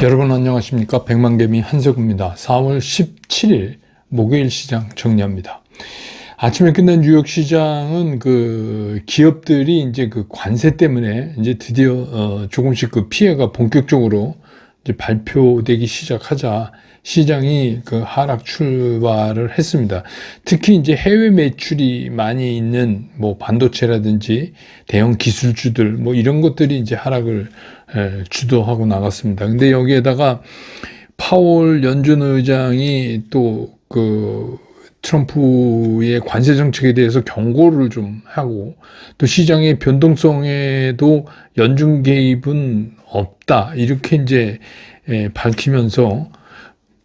여러분 안녕하십니까 백만개미 한석우입니다. 4월 17일 목요일 시장 정리합니다. 아침에 끝난 뉴욕 시장은 그 기업들이 이제 그 관세 때문에 이제 드디어 어 조금씩 그 피해가 본격적으로 이제 발표되기 시작하자 시장이 그 하락 출발을 했습니다. 특히 이제 해외 매출이 많이 있는 뭐 반도체라든지 대형 기술주들 뭐 이런 것들이 이제 하락을 에, 주도하고 나갔습니다. 근데 여기에다가 파월 연준 의장이 또 그 트럼프의 관세 정책에 대해서 경고를 좀 하고 또 시장의 변동성에도 연준 개입은 없다 이렇게 이제 에, 밝히면서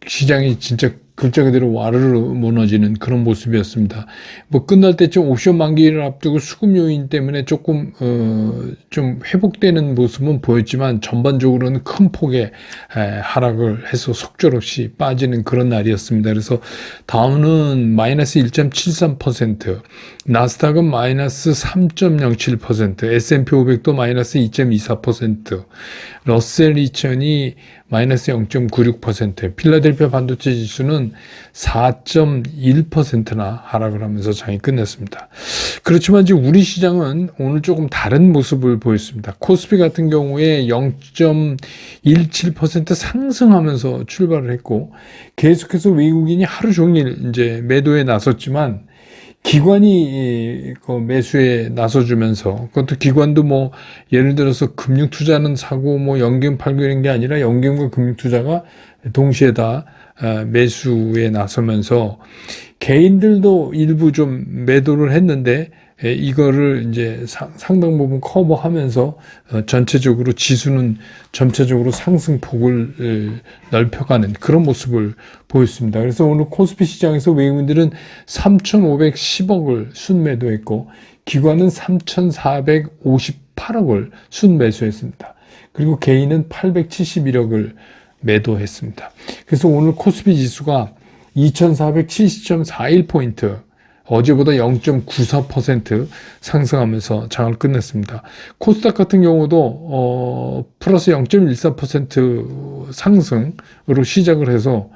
시장이 진짜 그대로 와르르 무너지는 그런 모습이었습니다. 뭐 끝날 때쯤 옵션 만기를 앞두고 수급 요인 때문에 조금 어 좀 회복되는 모습은 보였지만 전반적으로는 큰 폭의 에, 하락을 해서 속절없이 빠지는 그런 날이었습니다. 그래서 다우는 마이너스 1.73%, 나스닥은 마이너스 3.07%, S&P 500도 마이너스 2.24%, 러셀 2000이 마이너스 0.96%, 필라델피아 반도체 지수는 4.1%나 하락을 하면서 장이 끝냈습니다. 그렇지만 지금 우리 시장은 오늘 조금 다른 모습을 보였습니다. 코스피 같은 경우에 0.17% 상승하면서 출발을 했고 계속해서 외국인이 하루 종일 이제 매도에 나섰지만 기관이 그 매수에 나서주면서 그것도 기관도 뭐 예를 들어서 금융 투자는 사고 뭐 연금 팔고 이런 게 아니라 연금과 금융 투자가 동시에 다 어, 매수에 나서면서 개인들도 일부 좀 매도를 했는데 에, 이거를 이제 상당 부분 커버하면서 어, 전체적으로 지수는 전체적으로 상승폭을 넓혀가는 그런 모습을 보였습니다. 그래서 오늘 코스피 시장에서 외국인들은 3,510억을 순매도했고 기관은 3,458억을 순매수했습니다. 그리고 개인은 871억을 매도했습니다. 그래서 오늘 코스피 지수가 2470.41포인트 어제보다 0.94% 상승하면서 장을 끝냈습니다. 코스닥 같은 경우도 어, 플러스 0.14% 상승으로 시작을 해서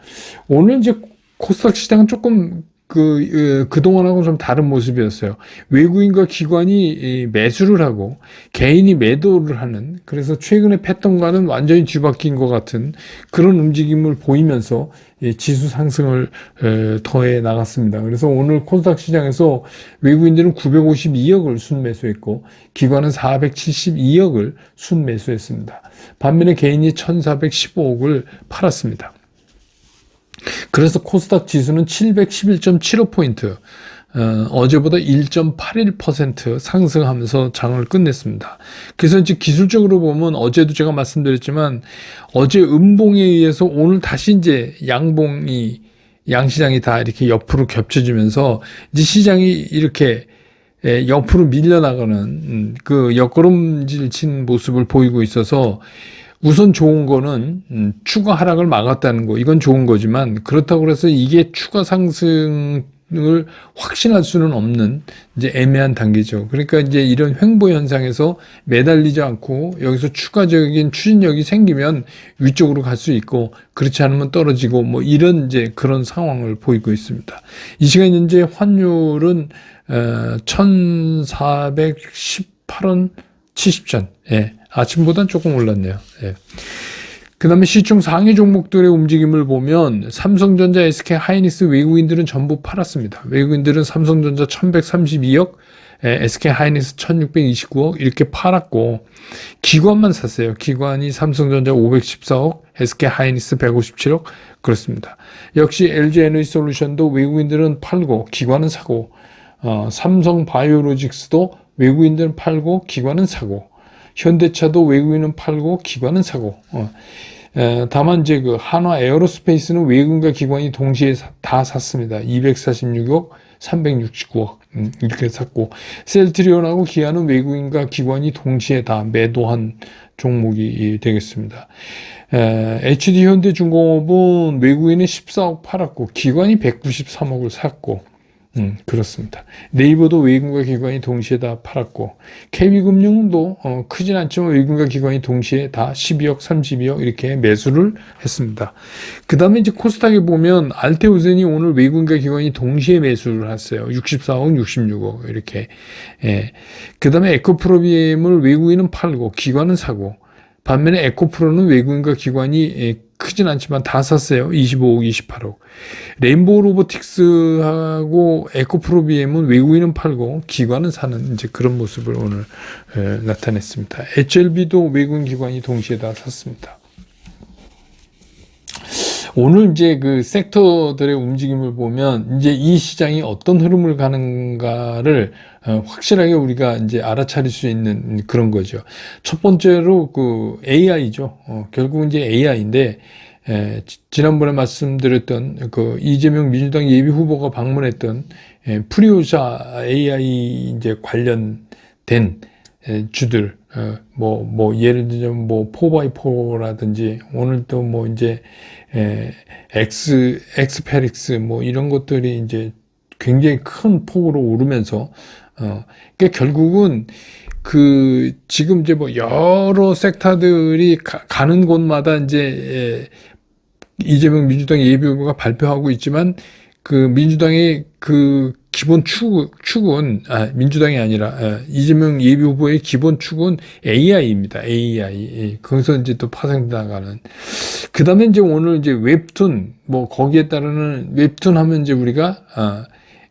오늘 이제 코스닥 시장은 조금 그, 그동안하고는 좀 다른 모습이었어요. 외국인과 기관이 매수를 하고 개인이 매도를 하는 그래서 최근의 패턴과는 완전히 뒤바뀐 것 같은 그런 움직임을 보이면서 지수 상승을 더해 나갔습니다. 그래서 오늘 코스닥 시장에서 외국인들은 952억을 순매수했고 기관은 472억을 순매수했습니다. 반면에 개인이 1415억을 팔았습니다. 그래서 코스닥 지수는 711.75포인트, 어, 제보다 1.81% 상승하면서 장을 끝냈습니다. 그래서 이제 기술적으로 보면 어제도 제가 말씀드렸지만 어제 음봉에 의해서 오늘 다시 이제 양봉이 양시장이 다 이렇게 옆으로 겹쳐지면서 이제 시장이 이렇게 옆으로 밀려나가는 음, 그 옆걸음질 친 모습을 보이고 있어서 우선 좋은 거는 음, 추가 하락을 막았다는 거 이건 좋은 거지만 그렇다고 해서 이게 추가 상승 을 확신할 수는 없는 이제 애매한 단계죠. 그러니까 이제 이런 횡보 현상에서 매달리지 않고 여기서 추가적인 추진력이 생기면 위쪽으로 갈 수 있고 그렇지 않으면 떨어지고 뭐 이런 이제 그런 상황을 보이고 있습니다. 이 시간 현재 환율은 어, 1,418원 70전. 예. 아침보단 조금 올랐네요. 예. 그 다음에 시총 상위 종목들의 움직임을 보면 삼성전자, SK 하이닉스 외국인들은 전부 팔았습니다. 외국인들은 삼성전자 1132억, SK 하이닉스 1629억 이렇게 팔았고 기관만 샀어요. 기관이 삼성전자 514억, SK 하이닉스 157억 그렇습니다. 역시 LG 에너지 솔루션도 외국인들은 팔고 기관은 사고 어, 삼성 바이오로직스도 외국인들은 팔고 기관은 사고 현대차도 외국인은 팔고 기관은 사고. 어. 에, 다만 이제 그 한화 에어로스페이스는 외국인과 기관이 동시에 사, 다 샀습니다. 246억, 369억 음, 이렇게 샀고 셀트리온하고 기아는 외국인과 기관이 동시에 다 매도한 종목이 되겠습니다. 에, HD 현대중공업은 외국인은 14억 팔았고 기관이 193억을 샀고 음, 그렇습니다. 네이버도 외국인과 기관이 동시에 다 팔았고, KB금융도 어, 크진 않지만 외국인과 기관이 동시에 다 12억, 32억 이렇게 매수를 했습니다. 그 다음에 이제 코스닥에 보면 알테오젠이 오늘 외국인과 기관이 동시에 매수를 했어요. 64억, 66억 이렇게. 예. 그 다음에 에코프로비엠을 외국인은 팔고 기관은 사고, 반면에 에코프로는 외국인과 기관이 예, 크진 않지만 다 샀어요. 25억, 28억. 레인보우 로보틱스하고 에코프로비엠은 외국인은 팔고 기관은 사는 이제 그런 모습을 오늘 에, 나타냈습니다. HLB도 외국인 기관이 동시에 다 샀습니다. 오늘 이제 그 섹터들의 움직임을 보면 이제 이 시장이 어떤 흐름을 가는가를 어, 확실하게 우리가 이제 알아차릴 수 있는 그런 거죠. 첫 번째로 그 AI죠. 어, 결국은 이제 AI인데 에, 지- 지난번에 말씀드렸던 그 이재명 민주당 예비 후보가 방문했던 에, 프리오사 AI 이제 관련된 에, 주들 어, 뭐, 뭐, 예를 들면, 뭐, 4x4라든지, 오늘 또 뭐, 이제, 에, 엑스, 엑스페릭스, 뭐, 이런 것들이 이제 굉장히 큰 폭으로 오르면서, 어, 그러니까 결국은 그, 지금 이제 뭐, 여러 섹터들이 가, 는 곳마다 이제, 에, 이재명 민주당 예비후보가 발표하고 있지만, 그 민주당의 그 기본 축, 축은, 아, 민주당이 아니라, 아, 이재명 예비 후보의 기본 축은 AI입니다. AI. 예, 거기서 이제 또 파생나가는. 그 다음에 이제 오늘 이제 웹툰, 뭐, 거기에 따르는 웹툰 하면 이제 우리가, 아,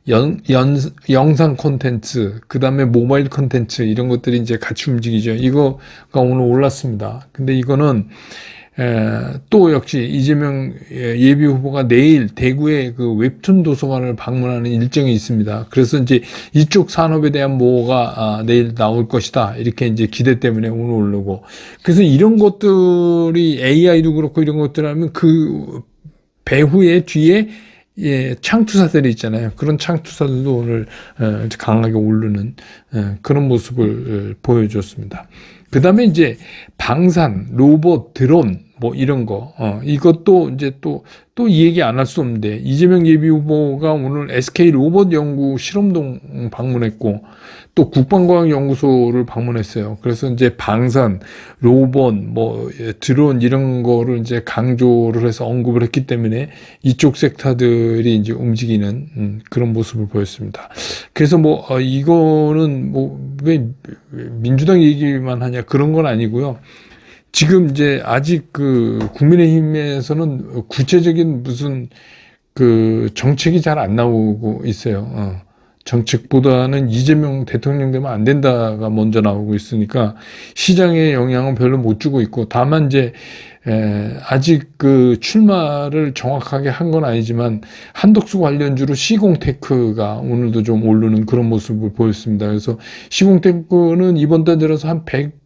연, 연, 영상 콘텐츠, 그 다음에 모바일 콘텐츠, 이런 것들이 이제 같이 움직이죠. 이거가 오늘 올랐습니다. 근데 이거는, 에, 또 역시 이재명 예, 예비 후보가 내일 대구의 그 웹툰 도서관을 방문하는 일정이 있습니다. 그래서 이제 이쪽 산업에 대한 뭐가 아, 내일 나올 것이다. 이렇게 이제 기대 때문에 오늘 오르고. 그래서 이런 것들이 AI도 그렇고 이런 것들 하면 그 배후에 뒤에 예, 창투사들이 있잖아요. 그런 창투사들도 오늘 어, 강하게 오르는 어, 그런 모습을 어, 보여줬습니다. 그 다음에 이제 방산, 로봇, 드론 뭐 이런 거 어, 이것도 이제 또 또 이 얘기 안 할 수 없는데 이재명 예비 후보가 오늘 SK 로봇 연구 실험동 방문했고 또 국방과학연구소를 방문했어요. 그래서 이제 방산, 로봇, 뭐 예, 드론 이런 거를 이제 강조를 해서 언급을 했기 때문에 이쪽 섹터들이 이제 움직이는 음, 그런 모습을 보였습니다. 그래서 뭐 어, 이거는 뭐 왜 민주당 얘기만 하냐 그런 건 아니고요. 지금 이제 아직 그 국민의힘에서는 구체적인 무슨 그 정책이 잘 안 나오고 있어요. 어. 정책보다는 이재명 대통령 되면 안 된다가 먼저 나오고 있으니까 시장에 영향은 별로 못 주고 있고 다만 이제 에, 아직 그 출마를 정확하게 한 건 아니지만 한덕수 관련주로 시공테크가 오늘도 좀 오르는 그런 모습을 보였습니다. 그래서 시공테크는 이번 달 들어서 한 100,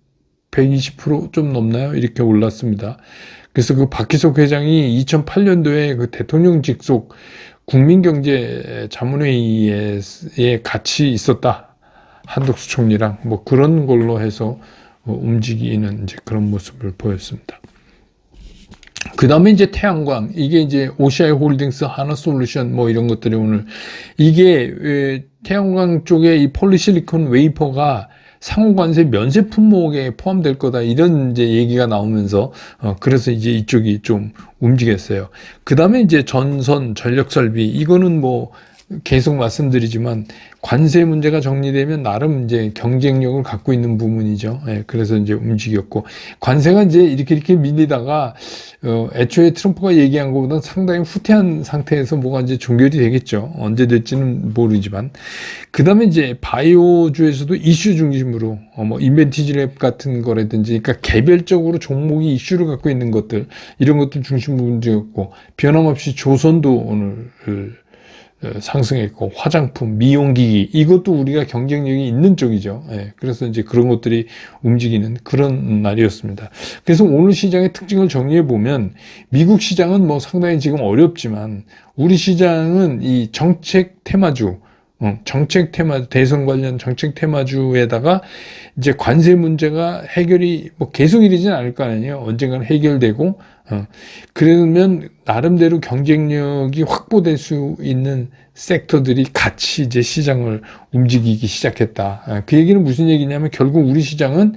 120%좀 넘나요? 이렇게 올랐습니다. 그래서 그 박희석 회장이 2008년도에 그 대통령 직속 국민경제 자문회의에 같이 있었다. 한덕수 총리랑 뭐 그런 걸로 해서 어, 움직이는 이제 그런 모습을 보였습니다. 그 다음에 이제 태양광, 이게 이제 오시아이 홀딩스, 하나 솔루션 뭐 이런 것들이 오늘, 이게 에, 태양광 쪽에 이 폴리실리콘 웨이퍼가 상호관세 면세 품목에 포함될 거다 이런 이제 얘기가 나오면서 어 그래서 이제 이쪽이 좀 움직였어요. 그 다음에 이제 전선 전력 설비 이거는 뭐 계속 말씀드리지만 관세 문제가 정리되면 나름 이제 경쟁력을 갖고 있는 부분이죠. 예, 그래서 이제 움직였고 관세가 이제 이렇게 이렇게 밀리다가 어, 애초에 트럼프가 얘기한 것보다 상당히 후퇴한 상태에서 뭐가 이제 종결이 되겠죠. 언제 될지는 모르지만 그 다음에 이제 바이오주에서도 이슈 중심으로 어, 뭐 인벤티지 랩 같은 거라든지 그러니까 개별적으로 종목이 이슈를 갖고 있는 것들 이런 것들 중심으로 움직였고 변함없이 조선도 오늘 어, 상승했고 화장품, 미용기기 이것도 우리가 경쟁력이 있는 쪽이죠. 예, 그래서 이제 그런 것들이 움직이는 그런 날이었습니다. 그래서 오늘 시장의 특징을 정리해 보면 미국 시장은 뭐 상당히 지금 어렵지만 우리 시장은 이 정책 테마주 어, 정책 테마, 대선 관련 정책 테마주에다가 이제 관세 문제가 해결이 뭐 계속 이러진 않을 거 아니에요. 언젠가는 해결되고, 어, 그러면 나름대로 경쟁력이 확보될 수 있는 섹터들이 같이 이제 시장을 움직이기 시작했다. 어, 그 얘기는 무슨 얘기냐면 결국 우리 시장은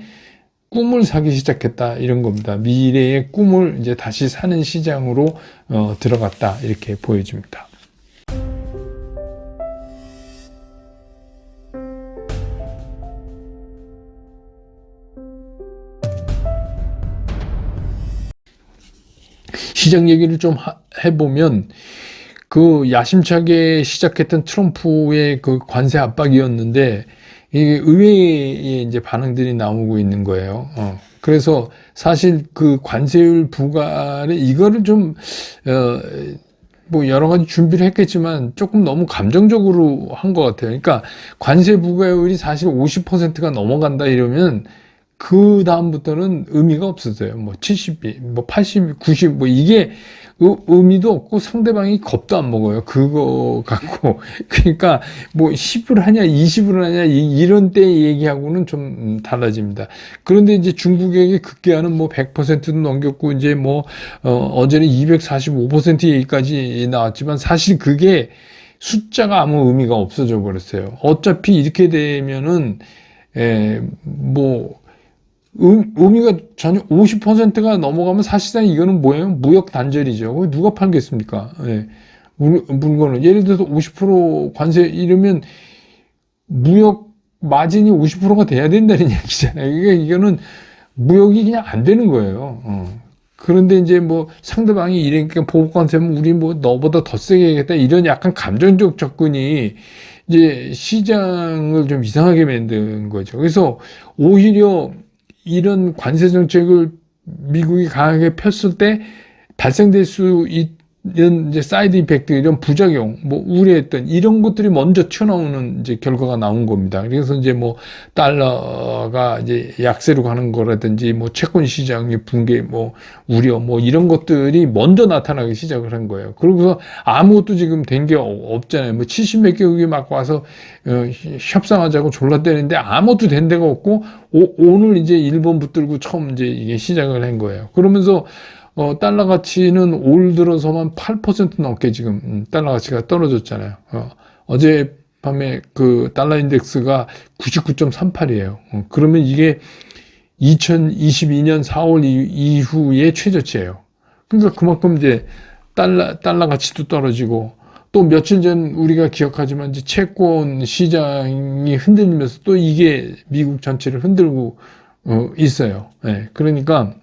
꿈을 사기 시작했다 이런 겁니다. 미래의 꿈을 이제 다시 사는 시장으로 어, 들어갔다 이렇게 보여집니다. 시장 얘기를 좀 하- 해보면 그 야심차게 시작했던 트럼프의 그 관세 압박이었는데 이게 의외의 이제 반응들이 나오고 있는 거예요. 어. 그래서 사실 그 관세율 부과를 이거를 좀, 어, 뭐 여러 가지 준비를 했겠지만 조금 너무 감정적으로 한 것 같아요. 그러니까 관세 부과율이 사실 50%가 넘어간다 이러면 그 다음부터는 의미가 없어져요. 뭐 70이, 뭐 80, 90, 뭐 이게 의- 의미도 없고 상대방이 겁도 안 먹어요. 그거 갖고. 그러니까 뭐 10을 하냐, 20을 하냐, 이- 이런 때 얘기하고는 좀 음, 달라집니다. 그런데 이제 중국에게 급기야는 뭐 100%도 넘겼고 이제 뭐, 어, 어제는 245% 얘기까지 나왔지만 사실 그게 숫자가 아무 의미가 없어져 버렸어요. 어차피 이렇게 되면은, 에, 뭐, 음, 의미가 전혀 50%가 넘어가면 사실상 이거는 뭐예요? 무역 단절이죠. 누가 팔겠습니까? 예. 물- 물건을. 예를 들어서 50% 관세 이러면 무역 마진이 50%가 돼야 된다는 얘기잖아요. 이게 이거는 무역이 그냥 안 되는 거예요. 어. 그런데 이제 뭐 상대방이 이러니까 보복 관세면 우리 뭐 너보다 더 세게 해야겠다 이런 약간 감정적 접근이 이제 시장을 좀 이상하게 만든 거죠. 그래서 오히려 이런 관세 정책을 미국이 강하게 폈을 때 발생될 수 있 는 이제 사이드 이펙트 이런 부작용 뭐 우려했던 이런 것들이 먼저 튀어나오는 이제 결과가 나온 겁니다. 그래서 이제 뭐 달러가 이제 약세로 가는 거라든지 뭐 채권 시장의 붕괴 뭐 우려 뭐 이런 것들이 먼저 나타나기 시작을 한 거예요. 그러고서 아무것도 지금 된 게 없잖아요. 뭐 70몇 개국이 막 와서 어, 협상하자고 졸라대는데 아무것도 된 데가 없고 오, 늘 이제 일본 붙들고 처음 이제 이게 시작을 한 거예요. 그러면서 어, 달러 가치는 올 들어서만 8% 넘게 지금 음, 달러 가치가 떨어졌잖아요. 어, 어제 밤에 그 달러 인덱스가 99.38이에요. 어, 그러면 이게 2022년 4월 이후의 최저치예요. 그러니까 그만큼 이제 달러 달러 가치도 떨어지고 또 며칠 전 우리가 기억하지만 이제 채권 시장이 흔들리면서 또 이게 미국 전체를 흔들고 어, 있어요. 예, 그러니까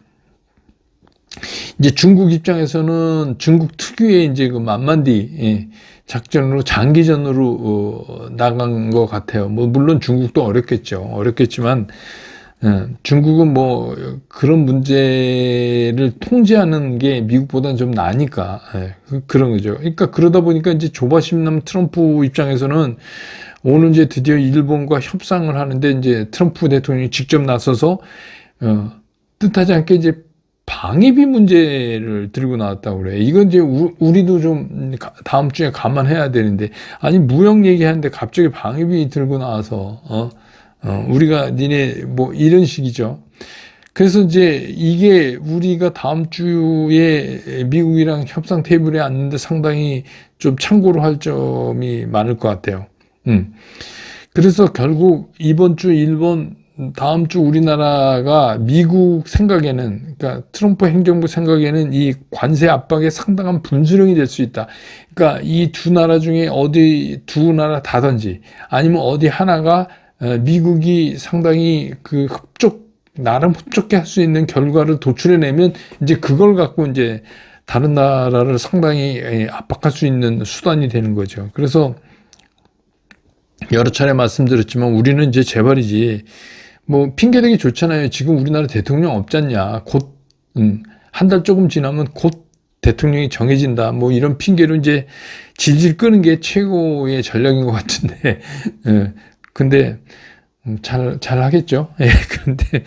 이제 중국 입장에서는 중국 특유의 이제 그 만만디 예, 작전으로 장기전으로 어, 나간 것 같아요. 뭐 물론 중국도 어렵겠죠. 어렵겠지만 예, 중국은 뭐 그런 문제를 통제하는 게 미국보다는 좀 나니까 예, 그- 그런 거죠. 그러니까 그러다 보니까 이제 조바심 남 트럼프 입장에서는 오늘 이제 드디어 일본과 협상을 하는데 이제 트럼프 대통령이 직접 나서서 어, 뜻하지 않게 이제 방위비 문제를 들고 나왔다고 그래. 이건 이제 우, 우리도 좀 가- 다음 주에 감안해야 되는데 아니 무역 얘기하는데 갑자기 방위비 들고 나와서 어, 어, 우리가 니네 뭐 이런 식이죠. 그래서 이제 이게 우리가 다음 주에 미국이랑 협상 테이블에 앉는데 상당히 좀 참고로 할 점이 많을 것 같아요. 음. 그래서 결국 이번 주 일본, 다음 주 우리나라가 미국 생각에는, 그러니까 트럼프 행정부 생각에는 이 관세 압박에 상당한 분수령이 될 수 있다. 그러니까 이 두 나라 중에 어디 두 나라 다든지 아니면 어디 하나가 어, 미국이 상당히 그 흡족, 나름 흡족해 할 수 있는 결과를 도출해내면 이제 그걸 갖고 이제 다른 나라를 상당히 예, 압박할 수 있는 수단이 되는 거죠. 그래서 여러 차례 말씀드렸지만 우리는 이제 재벌이지 뭐 핑계대기 좋잖아요. 지금 우리나라 대통령 없잖냐. 곧, 음, 한 달 조금 지나면 곧 대통령이 정해진다. 뭐 이런 핑계로 이제 질질 끄는 게 최고의 전략인 것 같은데, 예. 근데, 음, 잘, 잘 하겠죠. 예, 근데,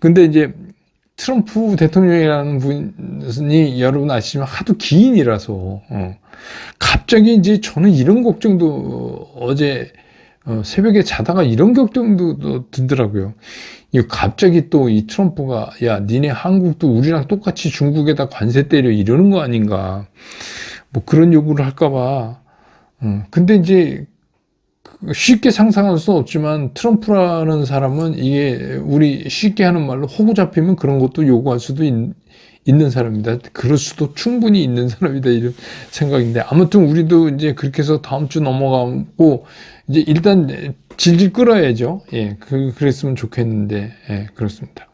근데 이제 트럼프 대통령이라는 분이 여러분 아시지만 하도 기인이라서 어. 갑자기 이제 저는 이런 걱정도 어제 어, 새벽에 자다가 이런 걱정도 또 들더라고요. 이 갑자기 또 이 트럼프가 야 니네 한국도 우리랑 똑같이 중국에다 관세 때려 이러는 거 아닌가 뭐 그런 요구를 할까봐. 어, 근데 이제 쉽게 상상할 수 없지만 트럼프라는 사람은 이게 우리 쉽게 하는 말로 호구 잡히면 그런 것도 요구할 수도 있, 있는 사람이다. 그럴 수도 충분히 있는 사람이다. 이런 생각인데 아무튼 우리도 이제 그렇게 해서 다음 주 넘어가고 이제 일단 질질 끌어야죠. 예, 그 그랬으면 좋겠는데 예, 그렇습니다.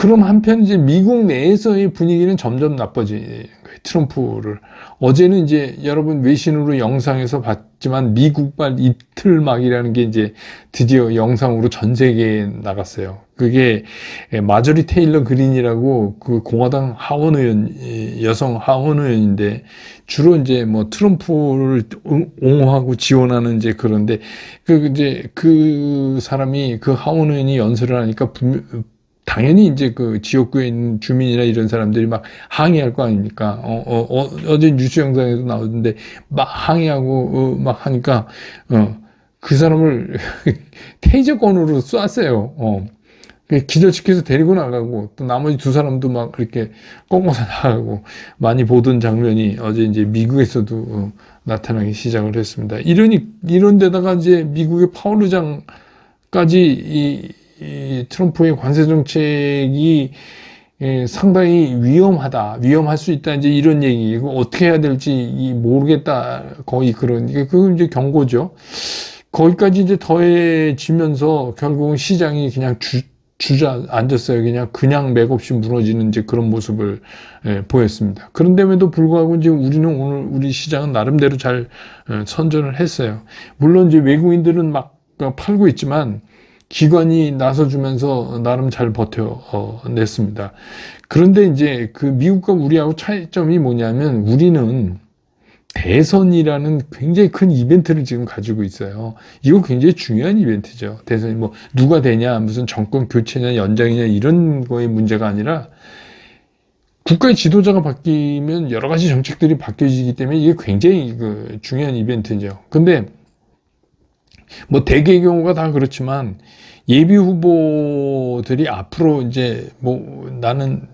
그럼 한편 이제 미국 내에서의 분위기는 점점 나빠지는 거예요. 트럼프를 어제는 이제 여러분 외신으로 영상에서 봤지만 미국발 이틀막이라는 게 이제 드디어 영상으로 전 세계에 나갔어요. 그게 마저리 테일러 그린이라고 그 공화당 하원 의원 여성 하원 의원인데 주로 이제 뭐 트럼프를 옹호하고 지원하는 이제 그런데 그 이제 그 사람이 그 하원 의원이 연설을 하니까 분명 당연히 이제 그 지역구에 있는 주민이나 이런 사람들이 막 항의할 거 아닙니까? 어, 어, 어, 제 뉴스 영상에도 나오는데 막 항의하고 어, 막 하니까 어, 그 사람을 테이저건으로 쐈어요. 어. 그 기절시켜서 데리고 나가고 또 나머지 두 사람도 막 이렇게 꺾어서 나가고 많이 보던 장면이 어제 이제 미국에서도 어, 나타나기 시작을 했습니다. 이러니 이런 데다가 이제 미국의 파월 의장까지 이, 이 트럼프의 관세 정책이 예, 상당히 위험하다, 위험할 수 있다, 이제 이런 얘기고, 어떻게 해야 될지 모르겠다, 거의 그런, 그건 이제 경고죠. 거기까지 이제 더해지면서 결국은 시장이 그냥 주, 주저앉았어요. 그냥, 그냥 맥없이 무너지는 이제 그런 모습을 예, 보였습니다. 그런데에도 불구하고 이제 우리는 오늘 우리 시장은 나름대로 잘 예, 선전을 했어요. 물론 이제 외국인들은 막 팔고 있지만, 기관이 나서주면서 나름 잘 버텨냈습니다. 그런데 이제 그 미국과 우리하고 차이점이 뭐냐면 우리는 대선이라는 굉장히 큰 이벤트를 지금 가지고 있어요. 이거 굉장히 중요한 이벤트죠. 대선이 뭐 누가 되냐, 무슨 정권 교체냐, 연장이냐 이런 거의 문제가 아니라 국가의 지도자가 바뀌면 여러 가지 정책들이 바뀌어지기 때문에 이게 굉장히 그 중요한 이벤트죠. 근데 뭐 대개의 경우가 다 그렇지만 예비 후보들이 앞으로 이제 뭐 나는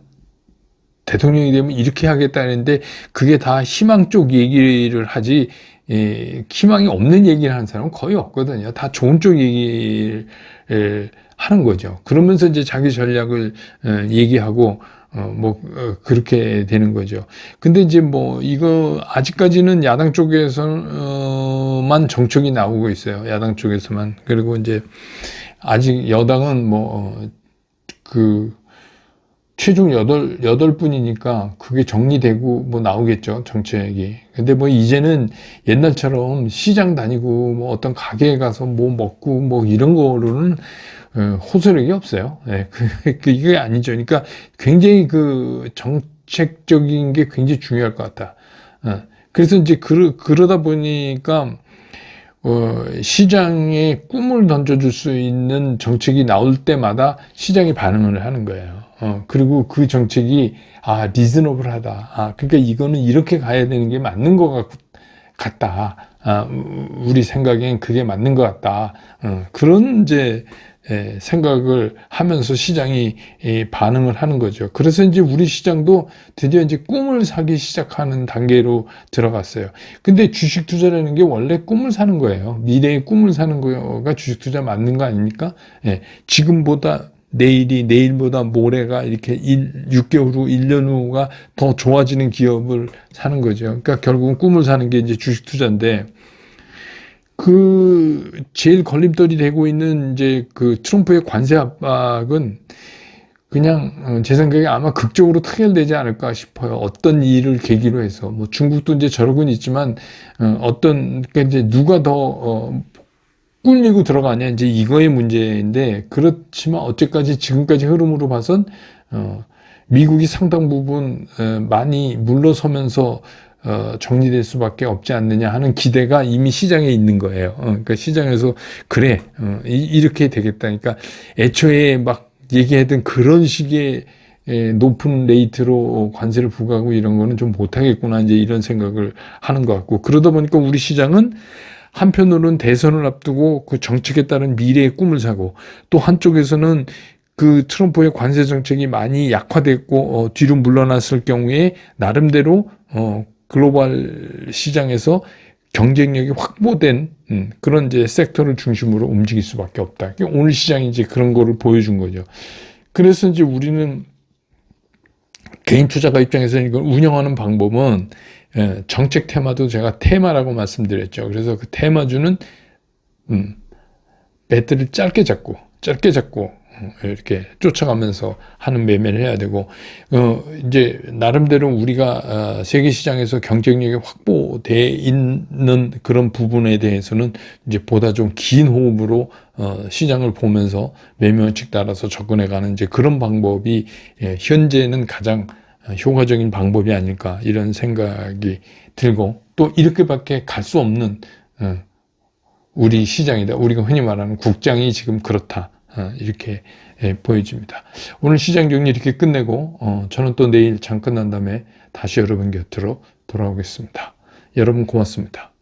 대통령이 되면 이렇게 하겠다는데 그게 다 희망 쪽 얘기를 하지 예, 희망이 없는 얘기를 하는 사람은 거의 없거든요. 다 좋은 쪽 얘기를 예, 하는 거죠. 그러면서 이제 자기 전략을 예, 얘기하고 어, 뭐, 어, 그렇게 되는 거죠. 근데 이제 뭐, 이거, 아직까지는 야당 쪽에서 만 정책이 나오고 있어요. 야당 쪽에서만. 그리고 이제, 아직 여당은 뭐, 어, 그, 최종 여덟, 여덟 분이니까 그게 정리되고 뭐 나오겠죠, 정책이. 근데 뭐 이제는 옛날처럼 시장 다니고 뭐 어떤 가게에 가서 뭐 먹고 뭐 이런 거로는 어, 호소력이 없어요. 네, 그, 그, 아니죠. 그러니까 굉장히 그 정책적인 게 굉장히 중요할 것 같다. 어, 그래서 이제 그러, 그러다 보니까 어, 시장에 꿈을 던져줄 수 있는 정책이 나올 때마다 시장이 반응을 하는 거예요. 어, 그리고 그 정책이 아 리즈너블하다. 아 그러니까 이거는 이렇게 가야 되는 게 맞는 것 같, 같다. 아, 우리 생각엔 그게 맞는 것 같다. 어, 그런 이제 예, 생각을 하면서 시장이 예, 반응을 하는 거죠. 그래서 이제 우리 시장도 드디어 이제 꿈을 사기 시작하는 단계로 들어갔어요. 근데 주식 투자라는 게 원래 꿈을 사는 거예요. 미래의 꿈을 사는 거가 주식 투자 맞는 거 아닙니까? 예, 지금보다 내일이 내일보다 모레가 이렇게 1, 6개월 후, 1년 후가 더 좋아지는 기업을 사는 거죠. 그러니까 결국은 꿈을 사는 게 이제 주식 투자인데 그 제일 걸림돌이 되고 있는 이제 그 트럼프의 관세 압박은 그냥 어, 제 생각에 아마 극적으로 타결되지 않을까 싶어요. 어떤 일을 계기로 해서 뭐 중국도 이제 저러고는 있지만 어, 어떤 그러니까 이제 누가 더 어, 꿀리고 들어가냐 이제 이거의 문제인데 그렇지만 어쨌까지 지금까지 흐름으로 봐선 어, 미국이 상당 부분 어, 많이 물러서면서 어, 정리될 수밖에 없지 않느냐 하는 기대가 이미 시장에 있는 거예요. 어, 그러니까 시장에서 그래 어, 이, 렇게 되겠다. 그러니까 애초에 막 얘기했던 그런 식의 예, 높은 레이트로 관세를 부과하고 이런 거는 좀 못하겠구나 이제 이런 생각을 하는 것 같고 그러다 보니까 우리 시장은 한편으로는 대선을 앞두고 그 정책에 따른 미래의 꿈을 사고 또 한쪽에서는 그 트럼프의 관세 정책이 많이 약화됐고 어, 뒤로 물러났을 경우에 나름대로 어, 글로벌 시장에서 경쟁력이 확보된 음, 그런 이제 섹터를 중심으로 움직일 수밖에 없다. 그러니까 오늘 시장이 이제 그런 거를 보여준 거죠. 그래서 이제 우리는 개인 투자가 입장에서 이걸 운영하는 방법은 예, 정책 테마도 제가 테마라고 말씀드렸죠. 그래서 그 테마주는 음, 배트를 짧게 잡고 짧게 잡고 어, 이렇게 쫓아가면서 하는 매매를 해야 되고 어 이제 나름대로 우리가 어, 세계 시장에서 경쟁력이 확보돼 있는 그런 부분에 대해서는 이제 보다 좀 긴 호흡으로 어 시장을 보면서 매매 원칙 따라서 접근해 가는 이제 그런 방법이 예, 현재는 가장 효과적인 방법이 아닐까 이런 생각이 들고 또 이렇게밖에 갈 수 없는 어, 우리 시장이다. 우리가 흔히 말하는 국장이 지금 그렇다. 어, 이렇게 예, 보여집니다. 오늘 시장 정리 이렇게 끝내고 어, 저는 또 내일 장 끝난 다음에 다시 여러분 곁으로 돌아오겠습니다. 여러분 고맙습니다.